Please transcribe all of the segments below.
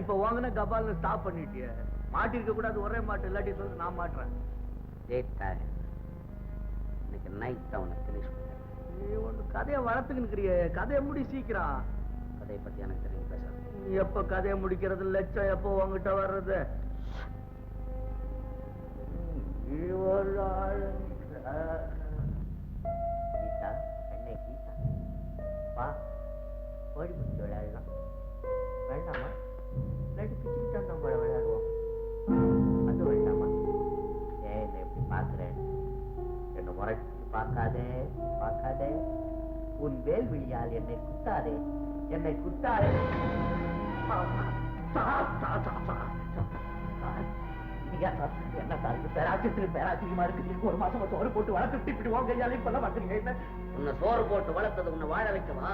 இப்ப வாங்கின கபால்னு ஸ்டாப் பண்ணிட்டிய. மாட்டிருக்க கூடாது ஒரே மாட்டு இல்லாட்டி சொல்லு நான் மாட்டுறேன். ஜெயித்தாரு இன்னைக்கு நைட் உனக்கு ஃபினிஷ் பண்ணேன் நீ ஒண்ணு கதையை வளர்த்துக்கின்னு இருக்கிறியே கதையை முடி சீக்கிரம். கதையை பத்தி எனக்கு தெரியும் பேசாத. நீ எப்ப கதையை முடிக்கிறது லட்சம் எப்போ உங்ககிட்ட வர்றது. கீதா வா. பிடிச்சி விளையாடலாம் பார்க்காதே பார்க்காதே உன் வேல்விழியால் என்னை குத்தாதே என்னை குத்தாதே சார், சார், சார், என்ன சார் இது பேராச்சரியத்துல இருக்கு நீங்க ஒரு மாசமா சோறு போட்டு வளர்த்து இப்படி உங்க கையால பாக்குறீங்க என்ன உன்னை சோறு போட்டு வளர்த்தது உன்னை வாழ வைக்கவா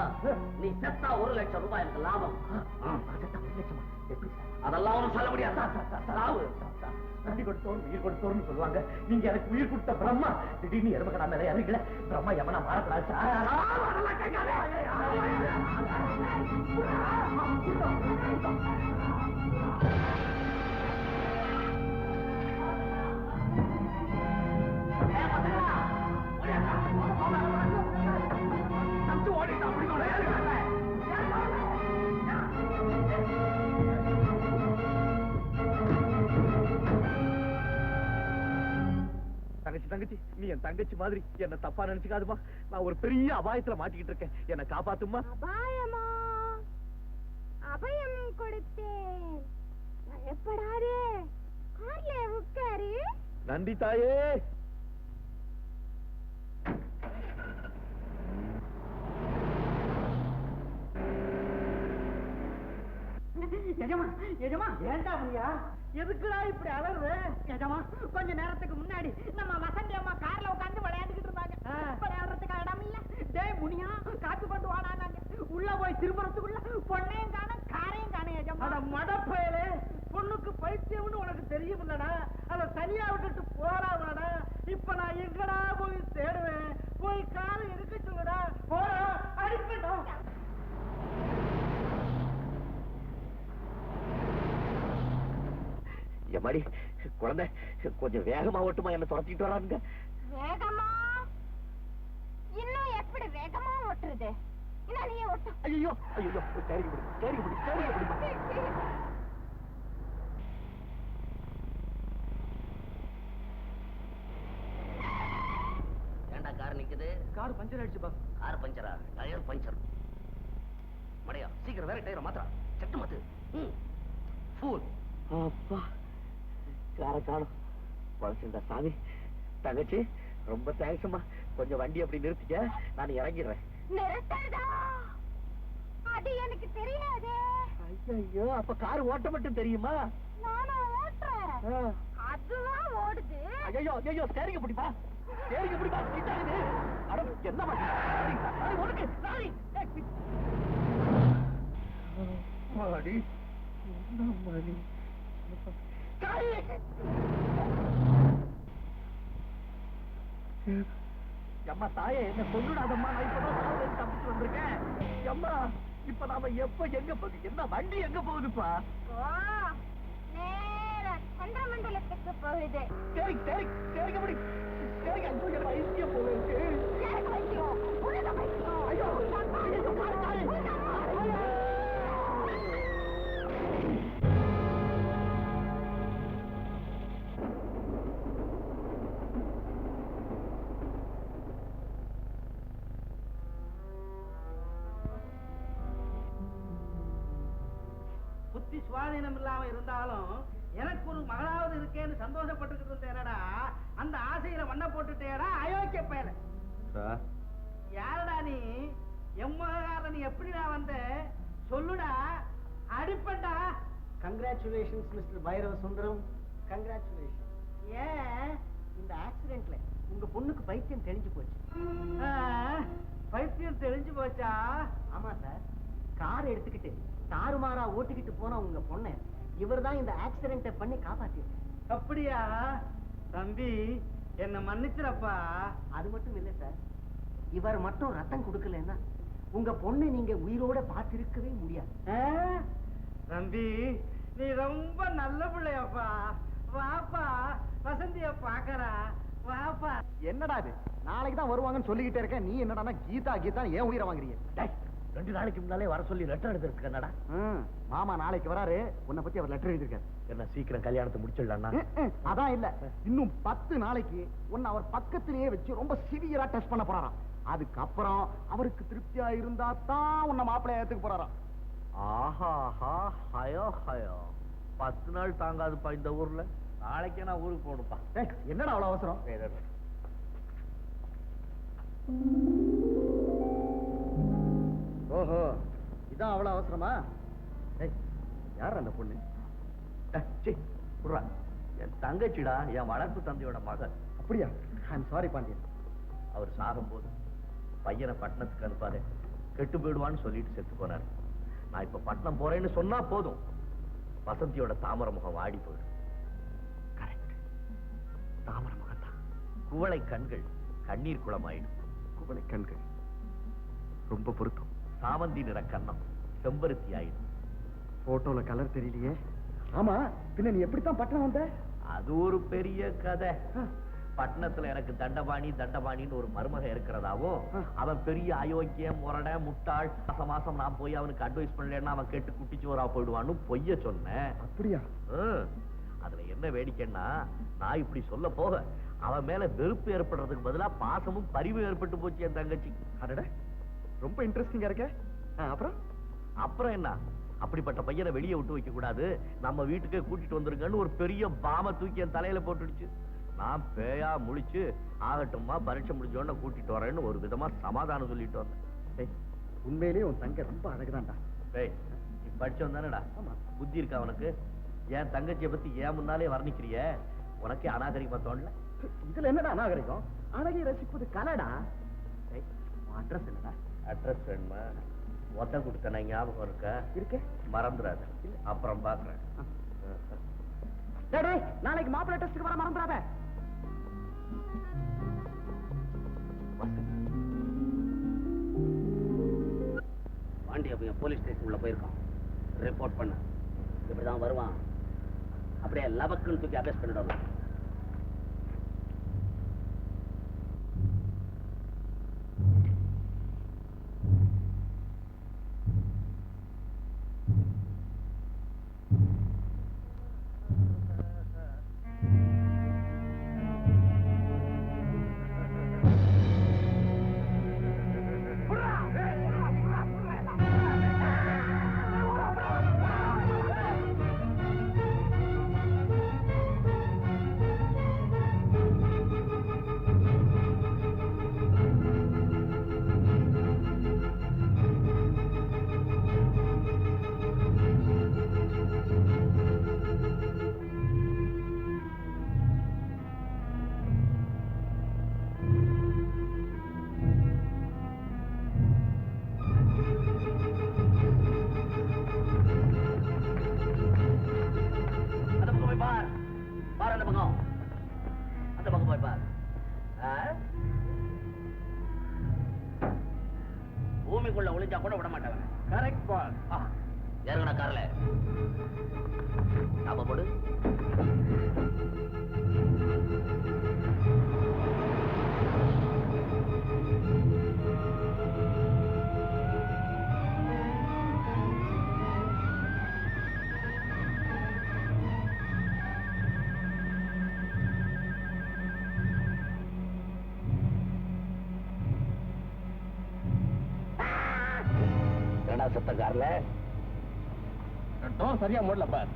நீ செத்தா ஒரு லட்சம் ரூபாய் எனக்கு லாபம் அதெல்லாம் ஒன்றும் சொல்ல முடியாது சார், சார், கொடுத்தோம் உயிர் கொடுத்தோம்னு சொல்லுவாங்க நீங்க எனக்கு உயிர் கொடுத்த பிரம்மா திடீர்னு எருமகடா மேல இறங்கல பிரம்மா எவனா மாறக்கூடாது சார். அதெல்லாம் கேட்காதே. தங்கச்சி நீ என் தங்கச்சி மாதிரி என்ன தப்பா நினைச்சுக்காதுமா நான் ஒரு பெரிய அபாயத்துல மாட்டிக்கிட்டு இருக்கேன். என்ன காப்பாத்துமா அபாயமா? அபயம் கொடுத்தேன். பயப்படாதே கார்ல உட்காரு. நன்றி தாயே. எஜமா எஜமா ஏண்டா அப்படியா? எதுக்குடா இப்படி அலறுற? எஜமா கொஞ்ச நேரத்துக்கு முன்னாடி நம்ம வசந்தி அம்மா கார்ல உட்கார்ந்து விளையாண்டுக்கிட்டு இருந்தாங்க. விளையாடுறதுக்கு இடம் இல்ல. டேய் முனியா காப்பி கொண்டு வாடானாங்க உள்ள போய் திரும்புறதுக்குள்ள பொண்ணையும் காணும் காரையும் காணும் எஜமா மடப்பயலே. பொண்ணுக்கு பைத்தியம்னு உனக்கு தெரியும் இல்லடா அத தனியா விட்டுட்டு போறாடா இப்ப நான் எங்கடா போய் தேடுவேன் போய் காரை இருக்க சொல்லுடா போடா அடிப்படா எம்மாடி குழந்தை கொஞ்சம் வேகமா ஓட்டுமா என்ன துரத்திட்டு வரானுங்க. வேகமா? இன்னும் எப்படி வேகமா ஓட்டுறது? நீ ஓட்டு. ஐயோ ஐயோ சரி விடு சரி விடு சரி விடுமா ஏண்டா கார் நிக்குது? கார் பஞ்சர் ஆயிடுச்சு பாஸ் கார் பஞ்சரா? Tyre puncture. மடையா சீக்கிரம் வேற டயரை மாத்திரா சட்டு மாத்து. ம். ஃபூல். அப்பா. கார காணும் சாமி தங்கச்சி ரொம்ப தேங்க்ஸ்மா கொஞ்சம் வண்டி அப்படி நிறுத்திக்க நான் இறங்கிடுறேன். அது எனக்கு தெரியாதே. ஐயோ அப்ப கார் ஓட்ட மட்டும் தெரியுமா? அதுதான் ஓடுது. ஐயோ ஐயோ ஸ்டேரிங்க பிடிப்பா? ஸ்டேரிங்க பிடிப்பா? அட என்ன பண்ணி? அட உனக்கு நாடி. மாடி என்ன மணி? அம்மா தாயே என்ன கொண்டுடாதம்மா நான் இப்பதான் தப்பிச்சு வந்திருக்கேன். அம்மா இப்ப நாம எப்ப எங்க போகுது? என்ன வண்டி எங்க போகுதுப்பா? சந்திரமண்டலத்துக்கு போகுது. சரி சரி சரிங்க முடி சரிங்க ஐயோ என் வைத்தியம் போல இருக்கு இல்லாம இருந்தாலும் எனக்கு ஒரு மகளாவது இருக்கேன்னு சந்தோஷப்பட்டுக்கிட்டு இருந்தேனடா அந்த ஆசையில மண்ணை போட்டுட்டேடா? அயோக்கிய பயல. யாருடா நீ? எம்மகார நீ எப்படிடா வந்த? சொல்லுடா. அடிப்பண்டா congratulations mister Bhairava Sundaram congratulation ஏன்? இந்த ஆக்சிடென்ட்ல உங்க பொண்ணுக்கு பைத்தியம் தெளிஞ்சு போச்சு. பைத்தியம் தெளிஞ்சு போச்சா? ஆமா சார் கார் எடுத்துக்கிட்டு தாறுமாறா ஓட்டிக்கிட்டு போன உங்க பொண்ணை இவர் தான் இந்த ஆக்சிடென்ட்டை பண்ணி காப்பாத்திருக்காரு. அப்படியா? தம்பி என்ன மன்னிச்சிரப்பா? அது மட்டும் இல்ல சார். இவர் மட்டும் ரத்தம் கொடுக்கலன்னா உங்க பொண்ணை நீங்க உயிரோட பார்த்திருக்கவே முடியாது. தம்பி நீ ரொம்ப நல்ல பிள்ளையப்பா. வாப்பா வசந்திய பாக்கறா வாப்பா. என்னடா இது? நாளைக்கு தான் வருவாங்கன்னு சொல்லிக்கிட்டே இருக்கேன். நீ என்னடா கீதா கீதா ஏன் உயிரை வாங்குறீங்க? ரெண்டு நாளைக்கு முன்னாலே வர சொல்லி லெட்டர் எடுத்துருக்கு என்னடா ம், மாமா நாளைக்கு வராரு. உன்னை பத்தி அவர் லெட்டர் எழுதிருக்காரு என்ன சீக்கிரம் கல்யாணத்தை முடிச்சிடலாம்னா அதான் இல்ல. இன்னும் பத்து நாளைக்கு உன்னை அவர் பக்கத்திலேயே வச்சு ரொம்ப சிவியரா டெஸ்ட் பண்ண போறாராம். அதுக்கப்புறம் அவருக்கு திருப்தியா இருந்தா தான் உன்னை மாப்பிள்ளை ஏத்துக்க போறாராம். ஆஹாஹா ஹயோ ஹயோ. பத்து நாள் தாங்காதுப்பா இந்த ஊர்ல. நாளைக்கே நான் ஊருக்கு போகணும்ப்பா. என்னடா அவ்வளவு அவசரம். ஓஹோ இதான் அவ்வளவு அவசரமா? ஏய் யார் அந்த பொண்ணு. என் தங்கச்சிடா என் வளர்ப்பு தந்தையோட மகள் அப்படியா? I'm sorry Pandian. அவர் சாகும்போது பையனை பட்டணத்துக்கு அனுப்பாதே கெட்டு போயிடுவான்னு சொல்லிட்டு செத்து போனார். நான் இப்ப பட்டணம் போறேன்னு சொன்னா போதும். வசந்தியோட தாமரை முகம் வாடி போயிடும். கரெக்ட் தாமரை முகம் தான் குவளை கண்கள் கண்ணீர் குளமாயிடும். குவளை கண்கள் ரொம்ப பொருத்தம். சாமந்தி நிற கன்னம் செம்பருத்தி ஆயிடும் போட்டோல கலர் தெரியலையே. ஆமா பின்ன நீ எப்படித்தான் பட்டணம் வந்த? அது ஒரு பெரிய கதை. பட்டணத்துல எனக்கு தண்டபாணி தண்டபாணின்னு ஒரு மருமக இருக்கிறதாவும் ஆ. அவன் பெரிய அயோக்கியம் முரட முட்டாள். மாசம் மாசம் நான் போய் அவனுக்கு அட்வைஸ் பண்ணலன்னா அவன் கெட்டு குட்டிச்சோரா போயிடுவான்னு பொய்ய சொன்னேன். அப்படியா. அதுல என்ன வேடிக்கைன்னா நான் இப்படி சொல்ல போக அவன் மேல வெறுப்பு ஏற்படுறதுக்கு பதிலா பாசமும் பரிவும் ஏற்பட்டு போச்சு என் தங்கச்சி. அடட. ரொம்ப இன்ட்ரெஸ்டிங்கா இருக்க. அப்புறம்? அப்புறம் என்ன? அப்படிப்பட்ட பையனை வெளியே விட்டு வைக்க கூடாது. நம்ம வீட்டுக்கே கூட்டிட்டு வந்துருங்கன்னு ஒரு பெரிய பாம தூக்கி என் தலையில போட்டுடுச்சு. நான் பேயா முழிச்சு ஆகட்டும்மா பரீட்சை முடிஞ்சோடனே கூட்டிட்டு வரேன்னு ஒரு விதமா சமாதானம் சொல்லிட்டு வந்தேன். உண்மையிலேயே உன் தங்க ரொம்ப அழகுதான்டா. டேய் நீ படிச்சவன் தானேடா? புத்தி இருக்கா உனக்கு? என் தங்கச்சியை பத்தி ஏன் முன்னாலே வர்ணிக்கிறிய? உனக்கே அநாகரிகமா தோணல? இதுல என்னடா அநாகரிகம்? அழகை ரசிப்பது கலடா? அட்ரஸ் என்னடா? அட்ரஸ் வேணுமா? ஒத்த கொடுத்தன ஞாபகம் இருக்கா? இருக்கே. மறந்துடாத. அப்புறம் பாக்குறேன் நாளைக்கு மாப்பிள்ளை டெஸ்ட்டுக்கு வர மறந்துடாத. பாண்டிய பையன் போலீஸ் ஸ்டேஷன் உள்ள போயிருக்கான். ரிப்போர்ட் பண்ண. இப்படிதான் வருவான். அப்படியே லபக்குன்னு தூக்கி அபேஸ் பண்ணிடுவாங்க இறங்கடா நாம போடு சத்தக்காரில் டோர் சரியா மூடல பார்.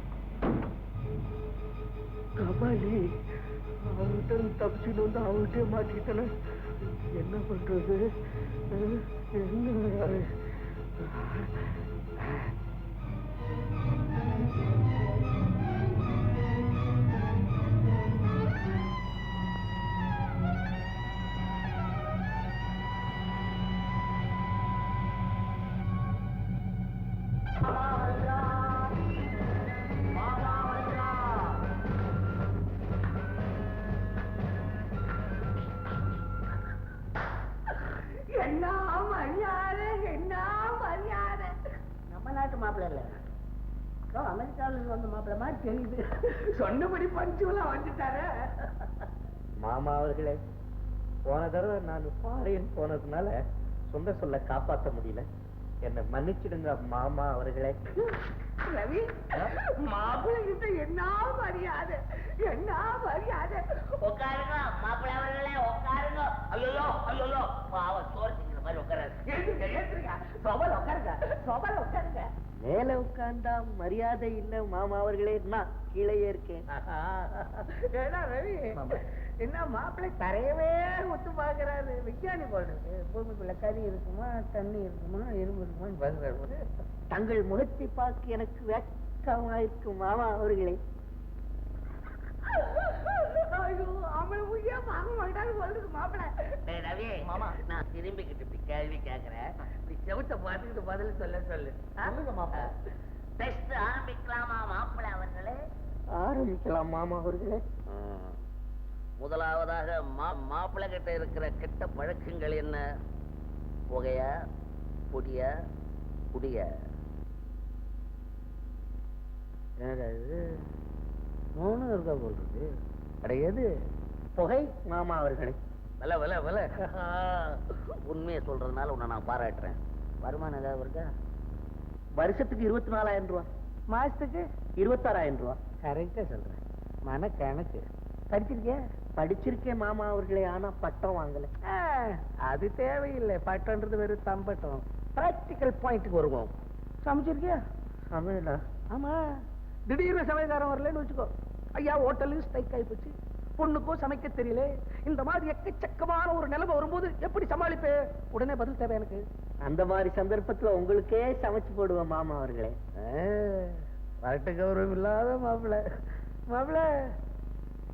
கபாலி அவன்கிட்ட தப்பிச்சுட்டு வந்து அவன்கிட்ட மாட்டிக்கிட்டன? என்ன பண்றது? என்ன? மாப்பிள்ள இல்ல. மெட்ராஸ் வந்த மாப்பிள்ள மாதிரி தெரியுது. சொன்னபடி பஞ்சுவலா வந்துட்டாரு. மாமா அவர்களே போன தடவை நான் ஃபாரின் போனதுனால சொந்த சொல்ல காப்பாத்த முடியல. என்ன மன்னிச்சிடுங்க மாமா அவர்களே. ரவி மாப்பிள்ளை கிட்ட என்ன மரியாதை? என்ன மரியாதை? உட்காருங்க மாப்பிள்ளை அவர்களே உட்காருங்க. ஐயோ ஐயோ பாவம் சோறு திங்கிற மாதிரி உட்காராரு. ஏத்துங்க ஏத்துங்க சோபல உட்காருங்க சோபல உட்காருங்க. மேல உட்கார்ந்தா மரியாதை இல்ல மாமா அவர்களே நான் கீழே இருக்கேன் ரவி என்ன மாப்பிள்ளை தரையவே ஒத்து பாக்குறாரு விஞ்ஞானி போடுறது பூமிக்குள்ள கறி இருக்குமா தண்ணி இருக்குமா இரும்பு இருக்குமான்னு பாக்குறாரு தங்கள் முகத்தை பார்க்க எனக்கு வெக்கமா மாமா அவர்களே. மாமா. நான் திரும்பிக்கிட்டு இப்படி கேள்வி கேக்குறேன். நீ செவத்தை பார்த்துக்கிட்டு பதில் சொல்ல சொல்லு. சொல்லுங்க மாப்பிள்ளை. டெஸ்ட் ஆரம்பிக்கலாமா மாப்பிள்ளை அவர்களே? ஆரம்பிக்கலாம் மாமா அவர்களே. முதலாவதாக மா மாப்பிள்ளை கிட்ட இருக்கிற கெட்ட பழக்கங்கள் என்ன? புகையா குடியா. குடிய மூணு இருக்கா போல் இருக்கு கிடையாது புகை மாமா அவர்களே. வில வில வில. உண்மையை சொல்றதுனால உன்னை நான் பாராட்டுறேன். வருமானம் ஏதாவது வருதா? வருஷத்துக்கு இருபத்தி நாலாயிரம் ரூபாய் மாசத்துக்கு? இருபத்தாறாயிரம் ரூபாய் கரெக்டா சொல்றேன். மன கணக்கு படிச்சிருக்கியா? படிச்சிருக்கேன் மாமா அவர்களே ஆனா பட்டம் வாங்கல. அது தேவையில்லை. பட்டம்ன்றது வெறும் தம்பட்டம். பிராக்டிக்கல் பாயிண்ட்டுக்கு வருவோம். சமைச்சிருக்கியா? சமையலா? ஆமா. திடீர்னு சமையல்காரன் வரலன்னு வச்சுக்கோ. ஐயா ஹோட்டலு ஸ்ட்ரைக் ஆகி போச்சு பொண்ணுக்கும் சமைக்க தெரியல. இந்த மாதிரி எக்கச்சக்கமான ஒரு நிலைமை வரும்போது எப்படி சமாளிப்பே? உடனே பதில் தேவை எனக்கு. அந்த மாதிரி சந்தர்ப்பத்துல உங்களுக்கே சமைச்சு போடுவேன் மாமா அவர்களே. வரட்டு கௌரவம் இல்லாத மாப்பிள்ள மாப்பிள்ள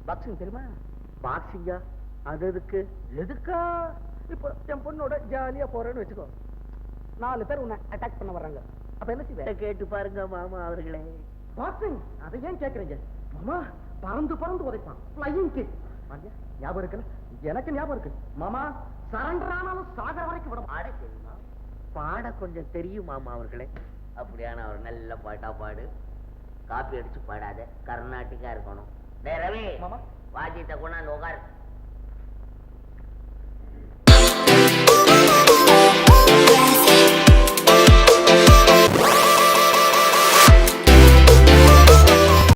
பாக்ஸிங் தெரியுமா? பாக்ஸிங்கா அது எதுக்கு? எதுக்கா? இப்போ என் பொண்ணோட ஜாலியா போறேன்னு வச்சுக்கோ. நாலு பேர் உன்னை அட்டாக் பண்ண வர்றாங்க. அப்ப என்ன செய்வே? கேட்டு பாருங்க மாமா அவர்களே. பாக்ஸிங் அதை ஏன் கேக்குறீங்க? மாமா பறந்து பறந்து உதைப்பான். ஃப்ளையிங் கிக் ஞாபகம் இருக்குல்ல? எனக்கு ஞாபகம் இருக்கு. மாமா சரண்டர் ஆனாலும் சாகர வரைக்கும் விட பாட தெரியுமா பாட கொஞ்சம் தெரியும் மாமா அவர்களே. அப்படியான ஒரு நல்ல பாட்டா பாடு. காப்பி அடிச்சு பாடாத. கர்நாடிக்கா இருக்கணும். டேய் ரவி. மாமா. வாஜித்த கொண்டாந்து உட்காரு.